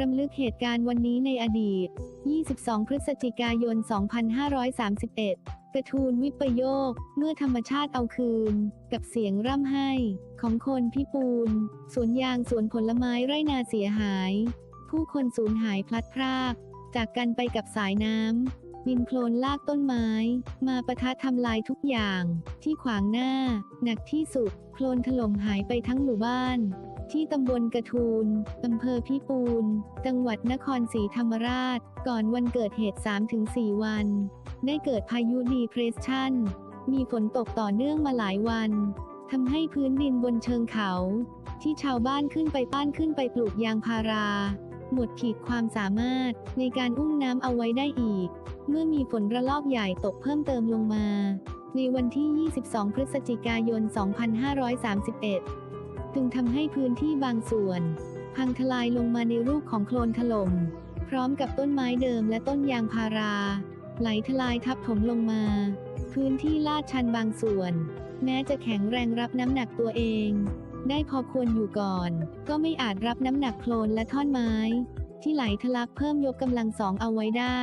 รำลึกเหตุการณ์วันนี้ในอดีต 22 พฤศจิกายน 2531 กระทูลวิปโยค เมื่อธรรมชาติเอาคืน กับเสียงร่ำไห้ ของคนพิปูน สวนยางสวนผลไม้ไร่นาเสียหาย ผู้คนสูญหายพลัดพราก จากกันไปกับสายน้ำบินโคลนลากต้นไม้ มาประทะทำลายทุกอย่าง ที่ขวางหน้า หนักที่สุด โคลนถล่มหายไปทั้งหมู่บ้าน ที่ตำบลกระทูลอำเภอพิปูน จังหวัดนครศรีธรรมราช ก่อนวันเกิดเหตุ 3-4 วัน ได้เกิดพายุดีเพรสชันมีฝนตกต่อเนื่องมาหลายวันทำให้พื้นดินบนเชิงเขา ที่ชาวบ้านขึ้นไปป้านขึ้นไปปลูกยางพารา หมดขีดความสามารถในการอุ้มน้ำเอาไว้ได้อีก เมื่อมีฝนระลอกใหญ่ตกเพิ่มเติมลงมา ในวันที่ 22 พฤศจิกายน 2531 จึงทำให้พื้นที่บางส่วน พังทลายลงมาในรูปของโคลนถล่มพร้อมกับต้นไม้เดิมและต้นยางพารา ไหลทลายทับถมลงมา พื้นที่ลาดชันบางส่วน แม้จะแข็งแรงรับน้ำหนักตัวเอง ได้พอควรอยู่ก่อน ก็ไม่อาจรับน้ำหนักโคลนและท่อนไม้ ที่ไหลทะลักเพิ่มยกกำลังสองเอาไว้ได้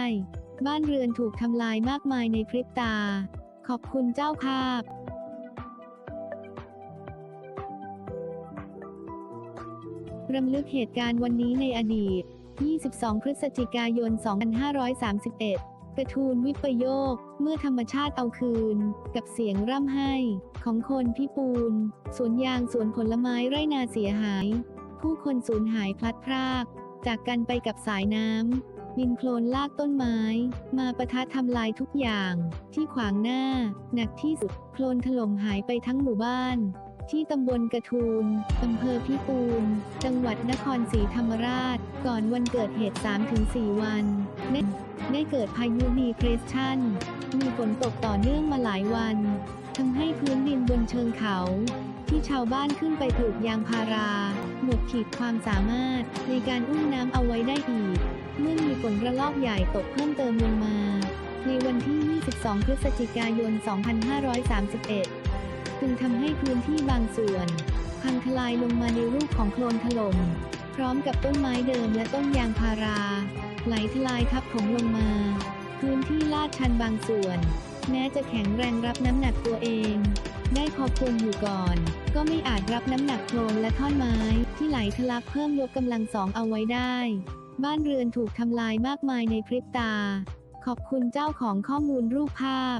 บ้านเรือนถูกทำลายมากมายในพริบตา ขอบคุณเจ้าภาพ รำลึกเหตุการณ์วันนี้ในอดีต 22 พฤศจิกายน 2531 กระทูลวิปโยค เมื่อธรรมชาติเอาคืน กับเสียงร่ำไห้ ของคนพิปูน สวนยางสวนผลไม้ไร่นาเสียหาย ผู้คนสูญหายพลัดพราก จากกันไปกับสายน้ำบินโคลนลากต้นไม้ มาประทะทำลายทุกอย่าง ที่ขวางหน้า หนักที่สุด โคลนถล่มหายไปทั้งหมู่บ้าน ที่ตำบลกระทูลอำเภอพิปูน จังหวัดนครศรีธรรมราช ก่อนวันเกิดเหตุ 3-4 วันได้ได้เกิดพายุดีเพรสชั่น มีฝนตกต่อเนื่องมาหลายวันทำให้พื้นดินบนเชิงเขา ที่ชาวบ้านขึ้นไปปลูกยางพารา หมดขีดความสามารถในการอุ้มน้ำเอาไว้ได้อีก เมื่อมีฝนระลอกใหญ่ตกเพิ่มเติมลงมา ในวันที่ 22 พฤศจิกายน 2531 จึงทำให้พื้นที่บางส่วน พังทลายลงมาในรูปของโคลนถล่มพร้อมกับต้นไม้เดิมและต้นยางพารา ไหลทลายทับถมลงมา พื้นที่ลาดชันบางส่วน แม้จะแข็งแรงรับน้ำหนักตัวเอง ได้พอควรอยู่ก่อน ก็ไม่อาจรับน้ำหนักโคลนและท่อนไม้ที่ไหลทะลักเพิ่มยกกำลังสองเอาไว้ได้ บ้านเรือนถูกทำลายมากมายในพริบตา ขอบคุณเจ้าของข้อมูลรูปภาพ